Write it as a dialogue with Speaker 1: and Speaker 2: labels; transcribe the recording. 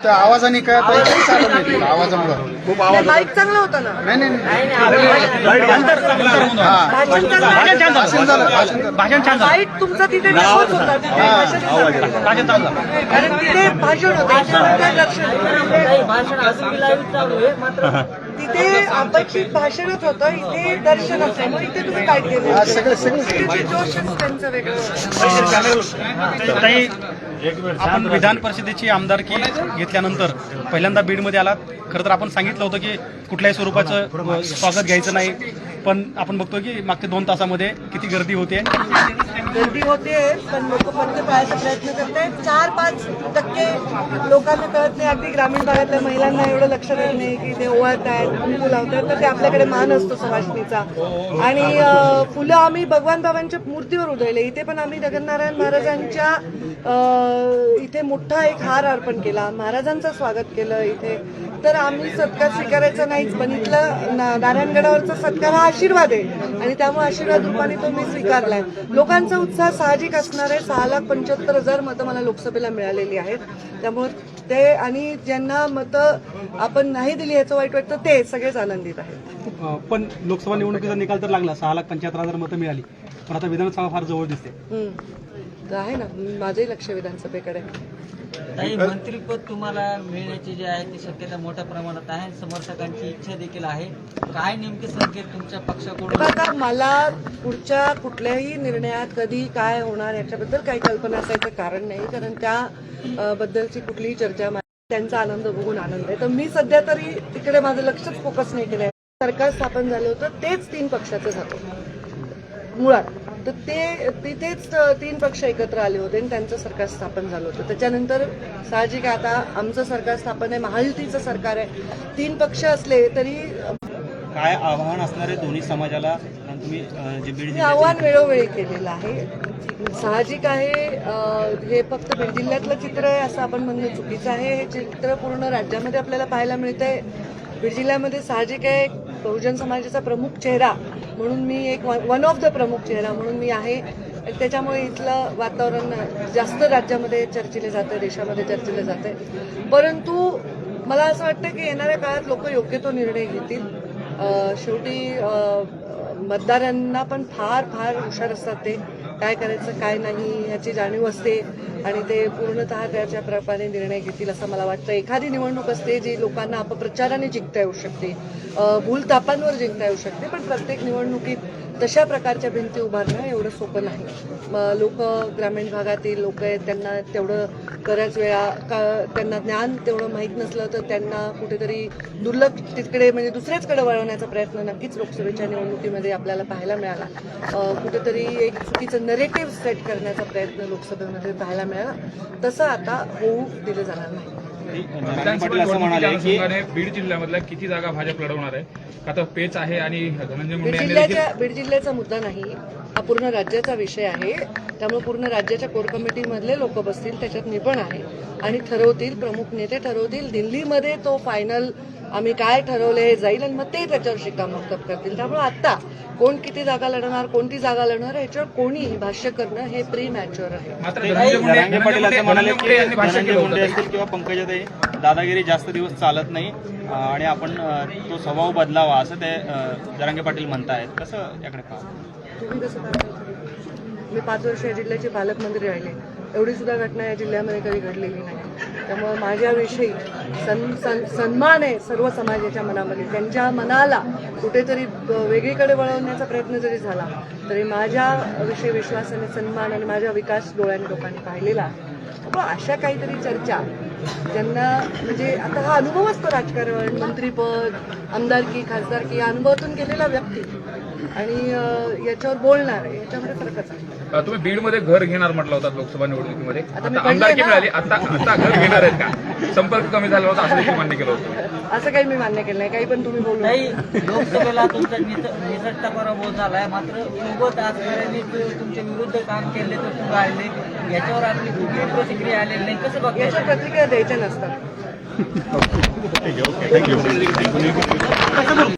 Speaker 1: आवाजाने काय पाहिजे चालत नाही तिथं, आवाजामुळं. खूप आवाज.
Speaker 2: माईक चांगला होता ना.
Speaker 1: नाही नाही नाही.
Speaker 2: भाषण चांगलं
Speaker 1: भाषण झालं भाषण झालं
Speaker 3: भाषण छान झालं
Speaker 2: माईक तुमचा तिथे नकोच होता. तिथे भाषण झालं.
Speaker 3: भाषण चांगलं. झालं
Speaker 2: कारण तिथे भाषण होतं. तिथे अपेक्षित भाषणच होतं. इथे दर्शन असतं. मग इथे तुम्ही काय केलं?
Speaker 1: आज सगळे सगळे
Speaker 2: तिथे जोशच त्यांचं वेगळं होतं.
Speaker 3: ताई आपण विधान परिषदेची आमदारकी घेतल्यानंतर पहिल्यांदा बीडमध्ये आलात. खरं तर आपण सांगितलं होतं की कुठल्याही स्वरूपाचं अ, स्वागत घ्यायचं नाही. पण आपण बघतो की मागच्या दोन तासामध्ये किती गर्दी होते.
Speaker 2: गर्दी होते पण लोक पत्ते पाळायचा प्रयत्न करते चार पाच टक्के लोकांना कळत नाही. अगदी ग्रामीण भागातल्या महिलांना एवढं लक्ष देत नाही की ते ओळत आहेत फुलं लावतात तर ते आपल्याकडे मान असतो सवासणीचा आणि फुलं आम्ही भगवान बाबांच्या मूर्तीवर उधळले. इथे पण आम्ही जगन्नारायण महाराजांच्या इथे मोठा एक हार अर्पण केला. महाराजांचं स्वागत केलं इथे. तर आम्ही सत्कार स्वीकारायचा नाहीच. पण इथलं नारायणगडावरचा सत्कार हा आशीर्वाद आहे. आणि त्यामुळे आशीर्वाद रूपाने तो मी स्वीकारलाय. लोकांचं उत्साह साहजिक असणार आहे सहा लाख पंच्याहत्तर हजार मतं मला लोकसभेला मिळालेली आहेत. त्यामुळे ते आणि ज्यांना मतं आपण नाही दिली याचं वाईट वाटतं ते सगळेच आनंदित आहेत.
Speaker 4: पण लोकसभा निवडणुकीचा निकाल तर लागला सहा लाख पंच्याहत्तर हजार मतं मिळाली. पण आता विधानसभा फार जवळ दिसते.
Speaker 2: हम्म. तर आहे ना माझंही लक्ष विधानसभेकडे.
Speaker 5: काही मंत्रीपद तुम्हाला मिळण्याची जी आहे ती शक्यता मोठ्या प्रमाणात आहे. समर्थकांची इच्छा देखील आहे. काय नेमके संकेत तुमच्या पक्षाकडून?
Speaker 2: बघा मला पुढच्या कुठल्याही निर्णयात कधी काय होणार याच्याबद्दल काही कल्पना असायचं कारण नाही. कारण त्या बद्दलची कुठलीही चर्चा मा- त्यांचा आनंद बघून आनंद आहे. तर मी सध्या तरी तिकडे माझं लक्षच फोकस नाही केलंय. सरकार स्थापन झालं होतं तेच तीन पक्षाचं झालं. मुळात. तर ते तिथेच तीन पक्ष एकत्र आले होते आणि त्यांचं सरकार स्थापन झालं होतं. त्याच्यानंतर साहजिक आहे, आता आमचं सरकार स्थापन आहे महायुतीचं सरकार आहे. तीन पक्ष असले तरी
Speaker 4: काय आव्हान असणार आहे दोन्ही समाजाला? आणि तुम्ही अ, जे बीड
Speaker 2: आव्हान वेळोवेळी केलेलं आहे. साहजिक आहे हे फक्त बीड जिल्ह्यातलं चित्र आहे असं आपण म्हणणं चुकीचं आहे. हे चित्र पूर्ण राज्यामध्ये आपल्याला पाहायला मिळतंय. बीड जिल्ह्यामध्ये साहजिक आहे बहुजन समाजाचा प्रमुख चेहरा म्हणून मी एक वन ऑफ द प्रमुख चेहरा म्हणून मी आहे. त्याच्यामुळे इथलं वातावरण जास्त राज्यामध्ये चर्चिले जाते देशामध्ये चर्चिले जाते. परंतु मला असं वाटतं की येणाऱ्या काळात लोक योग्य तो निर्णय घेतील. शेवटी मतदारांना पण फार फार हुशार असतात ते. काय करायचं काय नाही ह्याची जाणीव असते आणि ते पूर्णतः त्याच्या प्रकारे निर्णय घेतील असं मला वाटतं. एखादी निवडणूक असते जी लोकांना अपप्रचाराने जिंकता येऊ शकते भूलतापांवर जिंकता येऊ शकते पण प्रत्येक निवडणुकीत तशा प्रकारच्या भिंती उभारणं एवढं सोपं नाही. मग लोक ग्रामीण भागातील लोक आहेत त्यांना तेवढं बऱ्याच वेळा का त्यांना ज्ञान तेवढं माहीत नसलं तर त्यांना कुठेतरी दुर्लक्ष तिकडे म्हणजे दुसऱ्याचकडे वळवण्याचा प्रयत्न नक्कीच लोकसभेच्या निवडणुकीमध्ये आपल्याला पाहायला मिळाला. कुठेतरी एक चुकीचं नरेटिव्ह सेट करण्याचा प्रयत्न लोकसभेमध्ये पाहायला मिळाला. तसं आता होऊ दिलं जाणार नाही.
Speaker 4: असं म्हणाले की
Speaker 6: अनुषंगाने बीड जिल्ह्यामधल्या किती जागा भाजप लढवणार आहे? आता पेच आहे आणि धनंजय
Speaker 2: बीड
Speaker 6: मुंडे
Speaker 2: जिल्ह्याच्या बीड जिल्ह्याचा मुद्दा नाही. हा पूर्ण राज्याचा विषय आहे. त्यामुळे पूर्ण राज्याच्या कोर कमिटीमधले लोक बसतील त्याच्यात मी पण आहे. आणि ठरवतील प्रमुख नेते ठरवतील. दिल्लीमध्ये तो फायनल आम्ही काय ठरवले हे जाईल आणि मग ते त्याच्यावर शिक्कामोर्तब करतील. त्यामुळे आता कोण किती जागा लढणार कोणती जागा लढणार याच्यावर कोणीही भाष्य करणं हे प्री मॅच्युअर आहे
Speaker 4: आहे. दादागिरी जास्त दिवस चालत नाही. आणि आपण तो स्वभाव बदलावा असं ते जरांगे पाटील म्हणतायत. कसं याकडे पाहा
Speaker 2: तुम्ही मी पाच वर्ष या जिल्ह्याचे पालकमंत्री राहिले. एवढी सुद्धा घटना या जिल्ह्यामध्ये कधी घडलेली नाही. त्यामुळे माझ्याविषयी सन सन सन्मान आहे सर्व समाजाच्या मनामध्ये. त्यांच्या मनाला कुठेतरी वेगळीकडे वळवण्याचा प्रयत्न जरी झाला तरी माझ्याविषयी विश्वास आणि सन्मान आणि माझा विकास डोळ्याने लोकांनी पाहिलेला आहे. अशा काहीतरी चर्चा ज्यांना म्हणजे आता हा अनुभव असतो राजकारण मंत्रीपद आमदारकी खासदारकी या अनुभवातून गेलेला व्यक्ती आणि याच्यावर बोलणार आहे याच्यामध्ये फरकच आहे
Speaker 6: तुम्ही बीडमध्ये घर घेणार म्हटलं होतं लोकसभा निवडणुकीमध्ये
Speaker 2: आता
Speaker 6: आमदारकी. मिळाली आता आता घर घेणार आहेत का संपर्क कमी झाला होता असं देखील मान्य केलं होतं
Speaker 2: असं काही मी मान्य केलं नाही काही पण तुम्ही बोलू नका.
Speaker 5: काही लोकसभेला तुमचा निस- निसटता पराभव झालाय मात्र सोबत आजपर्यंत तुमच्या विरुद्ध काम केले तर तुम्ही याच्यावर आपली कुठली प्रतिक्रिया आलेली नाही कसं बघायचं
Speaker 2: याच्या प्रतिक्रिया द्यायच्या नसतात.